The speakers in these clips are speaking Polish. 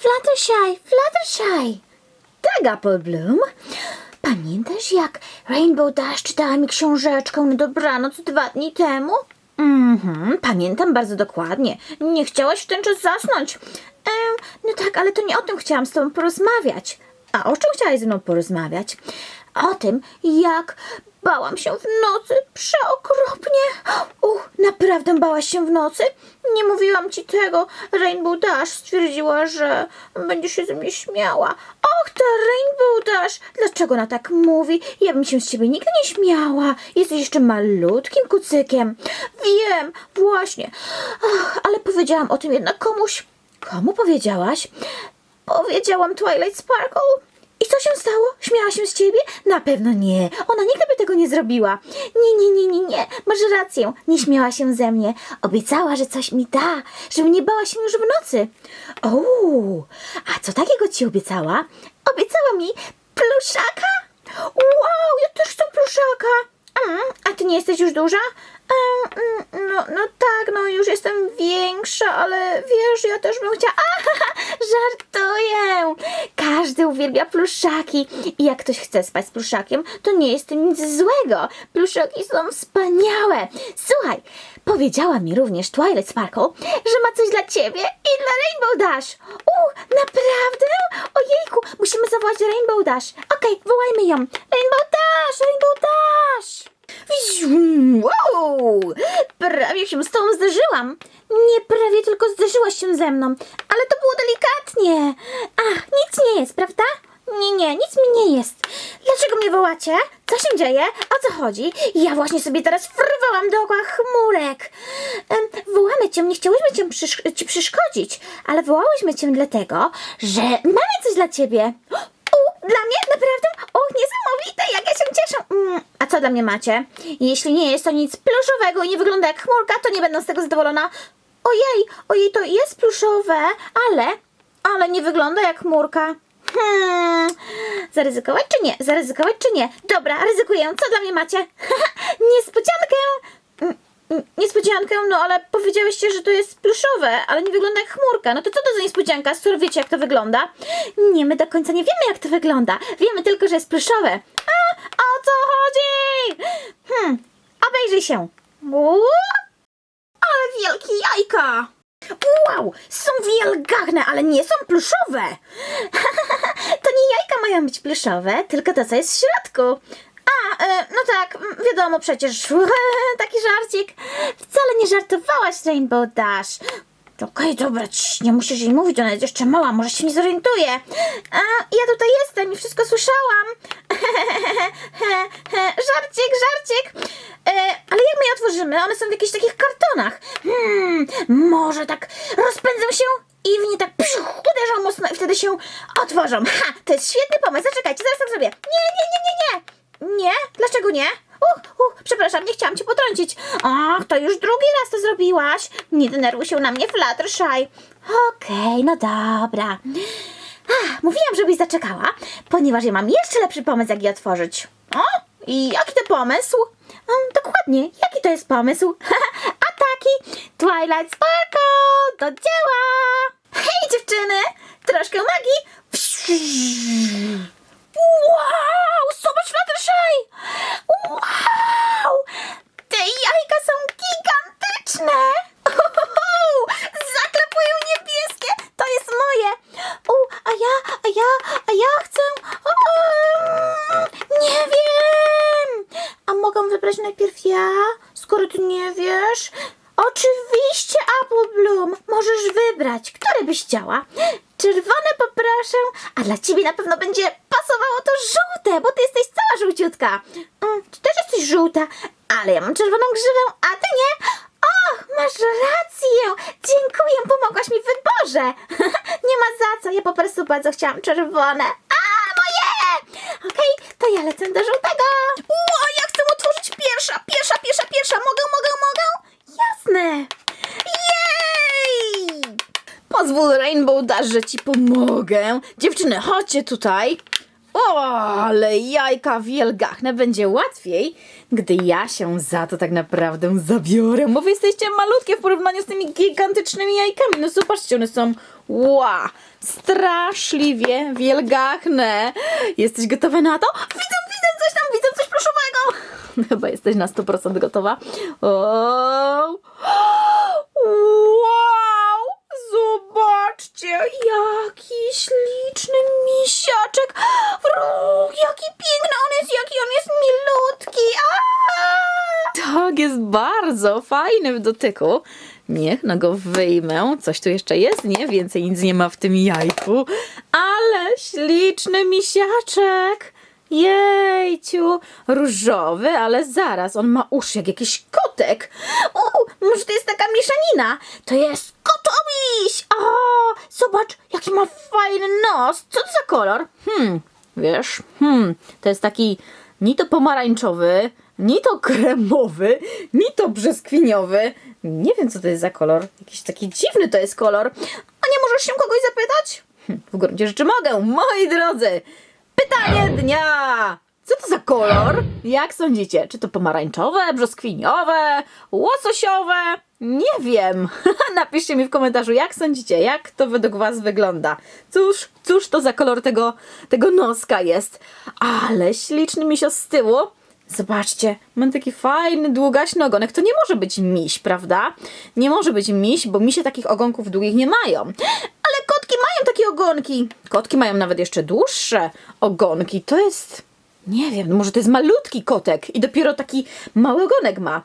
Fluttershy, Fluttershy. Tak, Apple Bloom. Pamiętasz, jak Rainbow Dash czytała mi książeczkę na dobranoc dwa dni temu? Mhm, pamiętam bardzo dokładnie. Nie chciałaś w ten czas zasnąć. No tak, ale to nie o tym chciałam z tobą porozmawiać. A o czym chciałaś ze mną porozmawiać? O tym, jak bałam się w nocy przeokropnie. Uch, naprawdę bałaś się w nocy? Nie mówiłam ci tego. Rainbow Dash stwierdziła, że będzie się ze mnie śmiała. Och, ta Rainbow Dash! Dlaczego ona tak mówi? Ja bym się z ciebie nigdy nie śmiała. Jesteś jeszcze malutkim kucykiem. Wiem, właśnie. Ach, ale powiedziałam o tym jednak komuś. Komu powiedziałaś? Powiedziałam Twilight Sparkle. I co się stało? Śmiała się z ciebie? Na pewno nie. Ona nigdy by tego nie zrobiła. Nie, nie, nie, nie, nie. Masz rację. Nie śmiała się ze mnie. Obiecała, że coś mi da, żebym nie bała się już w nocy. O, a co takiego ci obiecała? Obiecała mi pluszaka. Wow, ja też chcę pluszaka. Mm, a ty nie jesteś już duża? No, no tak, no już jestem większa, ale wiesz, ja też bym chciała. Aha, żartuję! Każdy uwielbia pluszaki. I jak ktoś chce spać z pluszakiem, to nie jest nic złego. Pluszaki są wspaniałe. Słuchaj, powiedziała mi również Twilight Sparkle, że ma coś dla ciebie i dla Rainbow Dash. U, naprawdę? Ojejku, musimy zawołać Rainbow Dash. Okej, wołajmy ją. Rainbow Dash, Rainbow Dash. Wow! Prawie się z tobą zderzyłam. Nie prawie, tylko zderzyłaś się ze mną. Ale to było delikatnie. Ach, nic nie jest, prawda? Nie, nie, nic mi nie jest. Dlaczego mnie wołacie? Co się dzieje? O co chodzi? Ja właśnie sobie teraz frywałam dookoła chmurek. Em, wołamy cię, nie chciałyśmy cię przysz- ci przeszkodzić, ale wołałyśmy cię dlatego, że mamy coś dla ciebie. Dla mnie? Naprawdę? Och, niesamowite, jak ja się cieszę. Mm, a co dla mnie macie? Jeśli nie jest to nic pluszowego i nie wygląda jak chmurka, to nie będę z tego zadowolona. Ojej, ojej, to jest pluszowe, ale, ale nie wygląda jak chmurka. Hmm, zaryzykować czy nie? Zaryzykować czy nie? Dobra, ryzykuję. Co dla mnie macie? Niespodziankę! Niespodziankę, no ale powiedziałyście, że to jest pluszowe, ale nie wygląda jak chmurka. No to co to za niespodzianka, skoro wiecie jak to wygląda? Nie, my do końca nie wiemy jak to wygląda. Wiemy tylko, że jest pluszowe. A, o co chodzi? Hmm, obejrzyj się. Ale wielkie jajka! Wow, są wielgachne, ale nie są pluszowe. to nie jajka mają być pluszowe, tylko to, co jest w środku. E, no tak, wiadomo przecież. Taki żarcik. Wcale nie żartowałaś, Rainbow Dash. Okej, dobra, cii, nie musisz jej mówić, ona jest jeszcze mała, może się nie zorientuje. A, ja tutaj jestem i wszystko słyszałam. żarcik, żarcik. E, ale jak my je otworzymy? One są w jakichś takich kartonach. Hmm, może tak rozpędzę się i w nie tak psiu, uderzą mocno i wtedy się otworzą. Ha, to jest świetny pomysł. Zaczekajcie, zaraz tak zrobię. Nie, nie, nie, nie, nie. Nie? Dlaczego nie? Uh, uh, przepraszam, nie chciałam cię potrącić. Ach, to już drugi raz to zrobiłaś. Nie denerwuj się na mnie, Fluttershy. Okej, no dobra. Ach, mówiłam, żebyś zaczekała, ponieważ ja mam jeszcze lepszy pomysł, jak je otworzyć. O, i jaki to pomysł? Um, dokładnie, jaki to jest pomysł? A taki, Twilight Sparkle, do dzieła! Hej dziewczyny, troszkę magii. Wow, zobacz Fluttershy! Wow, te jajka są gigantyczne! Uhu, Zaklepują niebieskie, to jest moje. U, a ja, a ja, a ja chcę... Um, nie wiem. A mogę wybrać najpierw ja, skoro ty nie wiesz? Oczywiście, Apple Bloom. Możesz wybrać, które byś chciała. Czerwone poproszę, a dla ciebie na pewno będzie pasowało to żółte, bo ty jesteś cała żółciutka. Mm, ty też jesteś żółta, ale ja mam czerwoną grzywę, a ty nie. Och, masz rację. Dziękuję, pomogłaś mi w wyborze. nie ma za co, ja po prostu bardzo chciałam czerwone. A, moje! Okej, to ja lecę do żółtego. Ło, ja chcę otworzyć pierwsza, pierwsza, pierwsza, pierwsza. Mogę, mogę, mogę? Jasne. Że ci pomogę. Dziewczyny, chodźcie tutaj. O, ale jajka wielgachne będzie łatwiej, gdy ja się za to tak naprawdę zabiorę. Bo wy jesteście malutkie w porównaniu z tymi gigantycznymi jajkami. No zobaczcie, one są ła, straszliwie wielgachne. Jesteś gotowa na to? Widzę, widzę coś tam, widzę coś pluszowego. Chyba jesteś na 100% gotowa. O! Zobaczcie, jaki śliczny misiaczek. Ruch, jaki piękny on jest, jaki on jest milutki. A! Tak, jest bardzo fajny w dotyku. Niech no go wyjmę. Coś tu jeszcze jest, nie? Więcej nic nie ma w tym jajku. Ale śliczny misiaczek. Jejciu, różowy, ale zaraz, on ma uszy jak jakiś kotek. U, może to jest taka mieszanina? To jest kotomiś! O, zobacz, jaki ma fajny nos. Co to za kolor? Hmm, wiesz, hmm, to jest taki ni to pomarańczowy, ni to kremowy, ni to brzoskwiniowy. Nie wiem, co to jest za kolor. Jakiś taki dziwny to jest kolor. A nie możesz się kogoś zapytać? Hm, W gruncie rzeczy mogę, moi drodzy. Pytanie dnia! Co to za kolor? Jak sądzicie? Czy to pomarańczowe, brzoskwiniowe, łososiowe? Nie wiem. Napiszcie mi w komentarzu, jak sądzicie, jak to według Was wygląda. Cóż, cóż to za kolor tego, tego noska jest? Ale śliczny misio z tyłu. Zobaczcie, mam taki fajny, długaśny ogonek. To nie może być miś, prawda? Nie może być miś, bo misie takich ogonków długich nie mają. Ale kotki mają takie ogonki. Kotki mają nawet jeszcze dłuższe ogonki. To jest... Nie wiem, no może to jest malutki kotek i dopiero taki mały ogonek ma.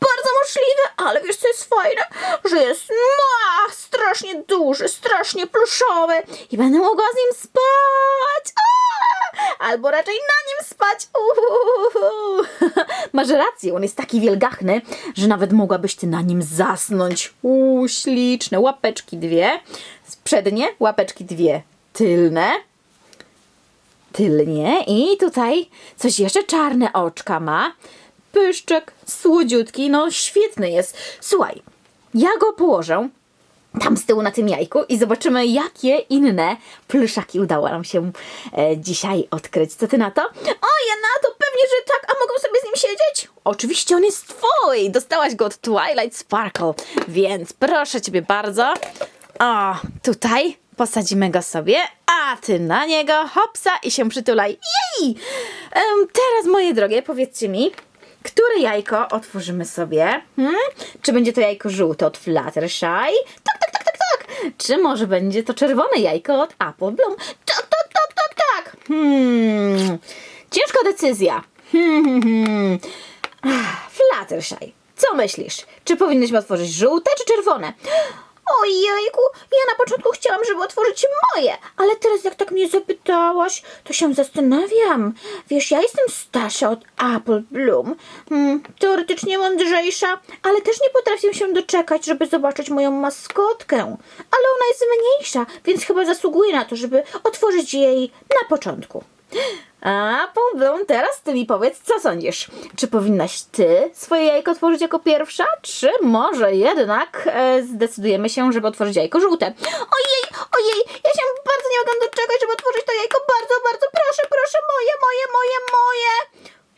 Bardzo możliwe, ale wiesz co jest fajne? Że jest ma, strasznie duży, strasznie pluszowy i będę mogła z nim spać. A! Albo raczej na nim spać. Masz rację, on jest taki wielgachny, że nawet mogłabyś ty na nim zasnąć. Uuu, śliczne. Łapeczki dwie, przednie, łapeczki dwie tylne tylnie i tutaj coś jeszcze czarne oczka ma. Pyszczek, słodziutki, no świetny jest. Słuchaj, ja go położę tam z tyłu na tym jajku i zobaczymy, jakie inne pluszaki udało nam się e, dzisiaj odkryć. Co ty na to? O, ja na to pewnie, że tak, a mogą sobie z nim siedzieć? Oczywiście on jest twój! Dostałaś go od Twilight Sparkle, więc proszę ciebie bardzo. O, tutaj posadzimy go sobie, a ty na niego, hopsa i się przytulaj. Jej! Em, teraz, moje drogie, powiedzcie mi, które jajko otworzymy sobie? Hmm? Czy będzie to jajko żółte od Fluttershy? Tak, tak, tak, tak, tak. Czy może będzie to czerwone jajko od Apple Bloom? Tak, tak, tak, tak, tak. Hmm. Ciężka decyzja. Hmm, hmm, hmm. Ach, Fluttershy, co myślisz? Czy powinnyśmy otworzyć żółte czy czerwone? Ojejku, ja na początku chciałam, żeby otworzyć moje, ale teraz jak tak mnie zapytałaś, to się zastanawiam. Wiesz, ja jestem starsza od Apple Bloom, hmm, teoretycznie mądrzejsza, ale też nie potrafię się doczekać, żeby zobaczyć moją maskotkę. Ale ona jest mniejsza, więc chyba zasługuje na to, żeby otworzyć jej na początku. A, Paulblum, teraz ty mi powiedz, co sądzisz? Czy powinnaś ty swoje jajko otworzyć jako pierwsza, czy może jednak e, zdecydujemy się, żeby otworzyć jajko żółte? Ojej, ojej, ja się bardzo nie mogę doczekać, żeby otworzyć to jajko. Bardzo, bardzo proszę, proszę, moje, moje, moje, moje.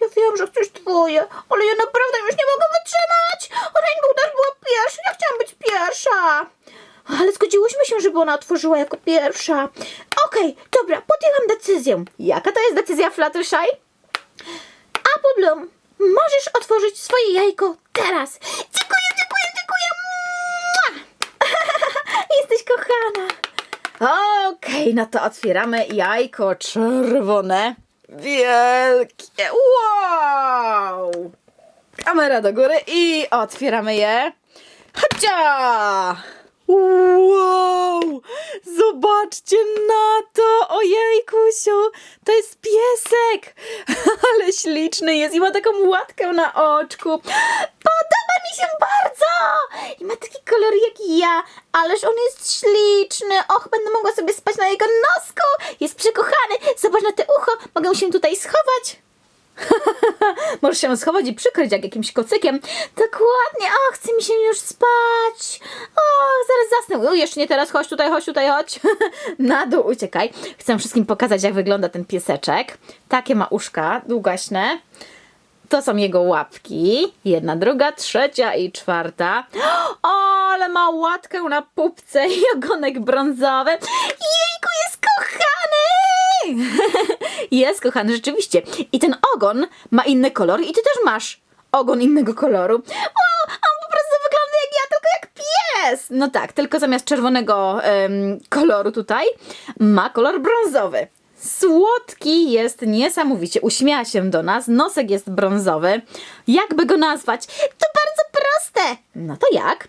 Ja wiem, że chcesz twoje, ale ja naprawdę już nie mogę wytrzymać. Rainbow Dash była pierwsza, ja chciałam być pierwsza. Ale zgodziłyśmy się, żeby ona otworzyła jako pierwsza. Okej, dobra, podjęłam decyzję. Jaka to jest decyzja, Fluttershy? Apple Bloom, możesz otworzyć swoje jajko teraz. Dziękuję, dziękuję, dziękuję. Jesteś kochana. Okej, no to otwieramy jajko czerwone. Wielkie. Wow! Kamera do góry i otwieramy je. Chodźcia! Wow! Zobaczcie na to! Ojejkusiu! To jest piesek! Ale śliczny jest i ma taką łatkę na oczku. Podoba mi się bardzo! I ma taki kolor jak ja, ależ on jest śliczny. Och, będę mogła sobie spać na jego nosku. Jest przekochany. Zobacz na te ucho. Mogę się tutaj schować. Możesz się schować i przykryć jak jakimś kocykiem. Dokładnie. O, chce mi się już spać. O, zaraz zasnę. O, jeszcze nie teraz. Chodź tutaj, chodź tutaj, chodź. Na dół uciekaj. Chcę wszystkim pokazać, jak wygląda ten pieseczek. Takie ma uszka długaśne. To są jego łapki. Jedna, druga, trzecia i czwarta. O, ale ma łatkę na pupce i ogonek brązowy. Jejku, jest kochany! jest kochany, rzeczywiście. I ten ogon ma inny kolor i ty też masz ogon innego koloru. O, on po prostu wygląda jak ja, tylko jak pies! No tak, tylko zamiast czerwonego koloru tutaj ma kolor brązowy. Słodki jest niesamowicie, uśmiała się do nas, nosek jest brązowy. Jakby go nazwać? To bardzo proste. No to jak?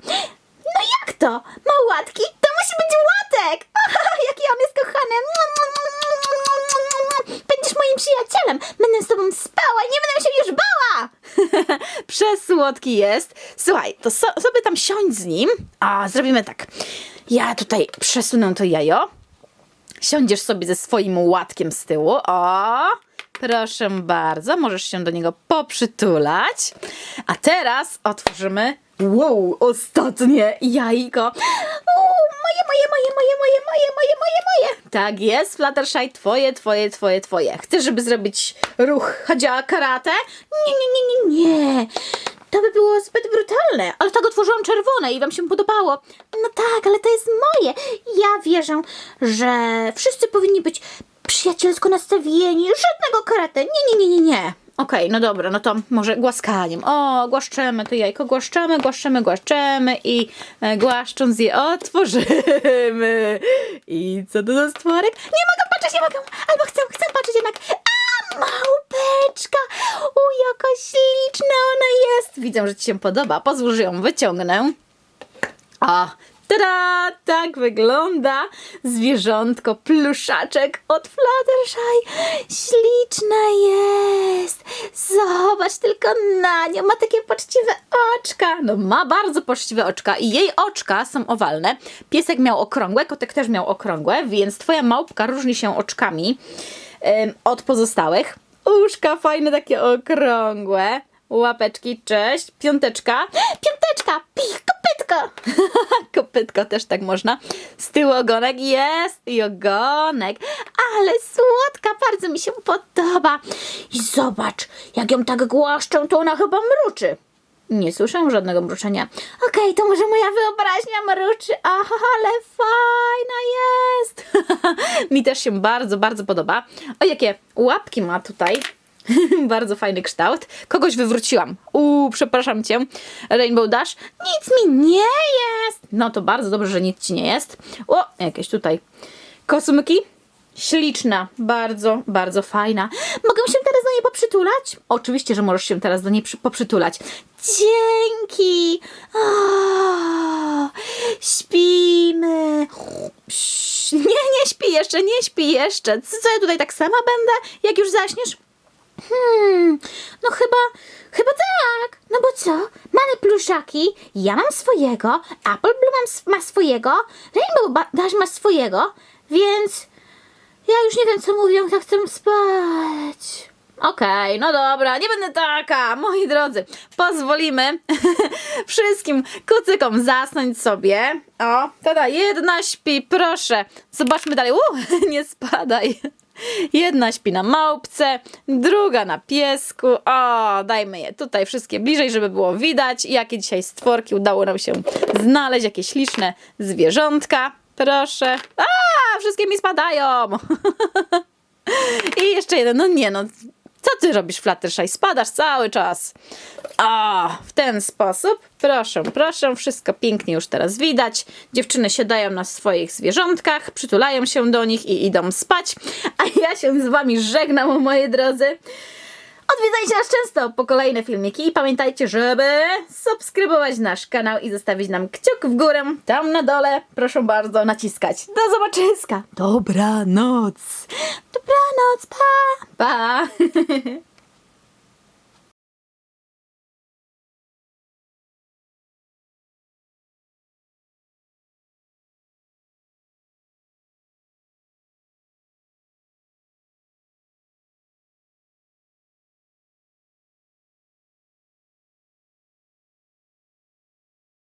No jak to? Ma łatki? To musi być łatek! Jaki on jest kochany! Przyjacielem! Będę z tobą spała i nie będę się już bała! Przesłodki jest. Słuchaj, to so, sobie tam siądź z nim. A, zrobimy tak. Ja tutaj przesunę to jajo. Siądziesz sobie ze swoim łatkiem z tyłu. O, proszę bardzo, możesz się do niego poprzytulać. A teraz otworzymy. Wow, ostatnie jajko. Uuu, moje, moje, moje, moje, moje, moje, moje, moje, moje. Tak jest, Fluttershy, twoje, twoje, twoje, twoje. Chcesz, żeby zrobić ruch Hadzia karate? Nie, nie, nie, nie, nie. To by było zbyt brutalne, ale tak otworzyłam czerwone i wam się podobało. No tak, ale to jest moje. Ja wierzę, że wszyscy powinni być przyjacielsko nastawieni. Żadnego karate. Nie, nie, nie, nie, nie. Okej, no dobra, no to może głaskaniem. O, głaszczemy to jajko, głaszczemy, głaszczemy, głaszczemy i e, głaszcząc je otworzymy. I co to za stworek? Nie mogę patrzeć, nie mogę, albo chcę, chcę patrzeć jednak. A, małpeczka! O, jaka śliczna ona jest! Widzę, że Ci się podoba. Pozwól, że ją wyciągnę. A, tada! Tak wygląda zwierzątko, pluszaczek od Fluttershy. Śliczna jest. Zobacz tylko na nią. Ma takie poczciwe oczka. No ma bardzo poczciwe oczka i jej oczka są owalne. Piesek miał okrągłe, kotek też miał okrągłe, więc twoja małpka różni się oczkami em, od pozostałych. Uszka fajne, takie okrągłe. Łapeczki, cześć. Piąteczka. Piąteczka! Pich, kopytko! też tak można. Z tyłu ogonek jest i ogonek. Ale słodka, bardzo mi się podoba. I zobacz, jak ją tak głaszczą, to ona chyba mruczy. Nie słyszę żadnego mruczenia. Okej, to może moja wyobraźnia mruczy. Aha, ale fajna jest. Mi też się bardzo, bardzo podoba. O, jakie łapki ma tutaj. bardzo fajny kształt. Kogoś wywróciłam. Uuu, przepraszam cię. Rainbow Dash. Nic mi nie jest. No to bardzo dobrze, że nic ci nie jest. O, jakieś tutaj kosmyki. Śliczna, bardzo, bardzo fajna. Mogę się teraz do niej poprzytulać? Oczywiście, że możesz się teraz do niej przy- poprzytulać. Dzięki! O, śpimy. Nie, nie śpi jeszcze, nie śpi jeszcze. Co ja tutaj tak sama będę, jak już zaśniesz? Hmm, no chyba, chyba tak. No bo co? Mamy pluszaki, ja mam swojego, Apple Blue ma swojego, Rainbow Dash ma swojego, więc ja już nie wiem co mówią, ja chcę spać. Okej, no dobra, nie będę taka, moi drodzy. Pozwolimy wszystkim kucykom zasnąć sobie. O, tada, jedna śpi, proszę. Zobaczmy dalej. U, nie spadaj. Jedna śpi na małpce, druga na piesku. O, dajmy je tutaj wszystkie bliżej, żeby było widać, jakie dzisiaj stworki udało nam się znaleźć, jakie śliczne zwierzątka. Proszę. A, wszystkie mi spadają. I jeszcze jeden, no nie no. Co ty robisz, Fluttershy? Spadasz cały czas. O, w ten sposób. Proszę, proszę, wszystko pięknie już teraz widać. Dziewczyny siadają na swoich zwierzątkach, przytulają się do nich i idą spać. A ja się z wami żegnam, moi drodzy. Odwiedzajcie nas często po kolejne filmiki i pamiętajcie, żeby subskrybować nasz kanał i zostawić nam kciuk w górę tam na dole. Proszę bardzo naciskać. Do zobaczyska. Dobranoc. Dobranoc. Pa. Pa.